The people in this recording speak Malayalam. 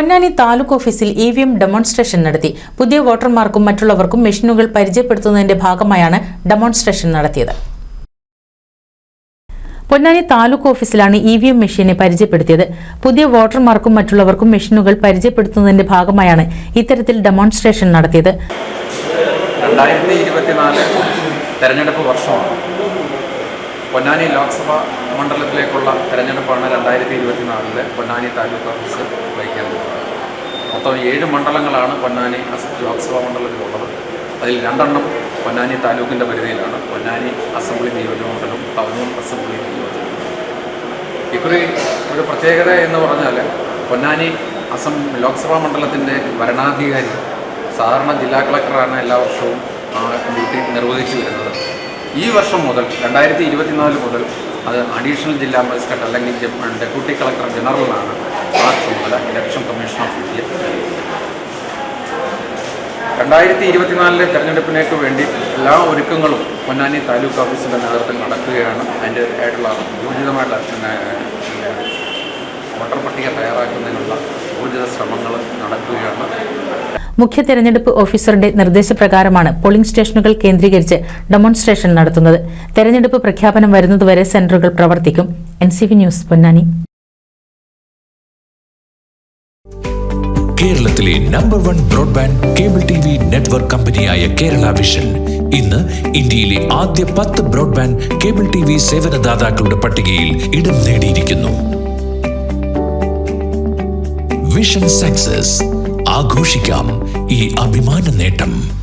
പൊന്നാനി താലൂക്ക് ഓഫീസിൽ ഇ വി എം ഡെമോൺസ്ട്രേഷൻ നടത്തി. പുതിയ വോട്ടർമാർക്കും മറ്റുള്ളവർക്കും മെഷീനുകൾ പരിചയപ്പെടുത്തുന്നതിന്റെ ഭാഗമായാണ് ഡെമോൺസ്ട്രേഷൻ നടത്തിയത്. പൊന്നാനി താലൂക്ക് ഓഫീസിലാണ് ഇ വി എം മെഷീനെ പരിചയപ്പെടുത്തിയത്. പുതിയ വോട്ടർമാർക്കും മറ്റുള്ളവർക്കും മെഷീനുകൾ പരിചയപ്പെടുത്തുന്നതിന്റെ ഭാഗമായാണ് ഇത്തരത്തിൽ ഡെമോൺസ്ട്രേഷൻ നടത്തിയത്. തെരഞ്ഞെടുപ്പ് വർഷമാണ്. പൊന്നാനി ലോക്സഭാ മണ്ഡലത്തിലേക്കുള്ള തെരഞ്ഞെടുപ്പാണ് രണ്ടായിരത്തി ഇരുപത്തി നാലിലെ പൊന്നാനി താലൂക്ക് ഓഫീസ് വഹിക്കാൻ പോകുന്നത്. മൊത്തം ഏഴ് മണ്ഡലങ്ങളാണ് പൊന്നാനി ലോക്സഭാ മണ്ഡലത്തിലുള്ളത്. അതിൽ രണ്ടെണ്ണം പൊന്നാനി താലൂക്കിന്റെ പരിധിയിലാണ്. പൊന്നാനി അസംബ്ലി നിയോജകമണ്ഡലം തവനൂർ അസംബ്ലി നിയോജകമണ്ഡലം ഇക്കുറി ഒരു പ്രത്യേകത എന്ന് പറഞ്ഞാൽ പൊന്നാനി അസം ലോക്സഭാ മണ്ഡലത്തിന്റെ ഭരണാധികാരി സാധാരണ ജില്ലാ കളക്ടറാണ് എല്ലാ വർഷവും ഡ്യൂട്ടി നിർവഹിച്ചു വരുന്നത്. ഈ വർഷം മുതൽ രണ്ടായിരത്തി ഇരുപത്തിനാല് മുതൽ അത് അഡീഷണൽ ജില്ലാ മജിസ്ട്രേറ്റ് അല്ലെങ്കിൽ ഡെപ്യൂട്ടി കളക്ടർ ജനറലാണ് ആ ചുമതല ഇലക്ഷൻ കമ്മീഷൻ ഓഫ് ഇന്ത്യ. രണ്ടായിരത്തി ഇരുപത്തിനാലിലെ തെരഞ്ഞെടുപ്പിനേക്ക് വേണ്ടി എല്ലാ ഒരുക്കങ്ങളും പൊന്നാനി താലൂക്ക് ഓഫീസിന്റെ നേതൃത്വം നടക്കുകയാണ്. അതിന്റെ ആയിട്ടുള്ള ഊർജിതമായിട്ടുള്ള വോട്ടർ പട്ടിക തയ്യാറാക്കുന്നതിനുള്ള ഊർജിത ശ്രമങ്ങൾ നടക്കുകയാണ്. മുഖ്യ തെരഞ്ഞെടുപ്പ് ഓഫീസറുടെ നിർദ്ദേശപ്രകാരമാണ് പോളിംഗ് സ്റ്റേഷനുകൾ കേന്ദ്രീകരിച്ച് ഡെമോൺസ്ട്രേഷൻ നടത്തുന്നത്. തെരഞ്ഞെടുപ്പ് പ്രഖ്യാപനം വരുന്നതുവരെ സെന്ററുകൾ പ്രവർത്തിക്കും. N news Ponnani. കേരളത്തിലെ number one broadband cable T V network കമ്പനിയായ കേരള വിഷൻ. ഇന്ന് ഇന്ത്യയിലെ ആദ്യ പത്ത് ബ്രോഡ്ബാൻഡ് കേബിൾ ടി വി സേവനദാതാക്കളുടെ പട്ടികയിൽ ഇടം നേടിയിരിക്കുന്നു. Vision success. ആഘോഷിക്കാം ഈ അഭിമാന നേട്ടം.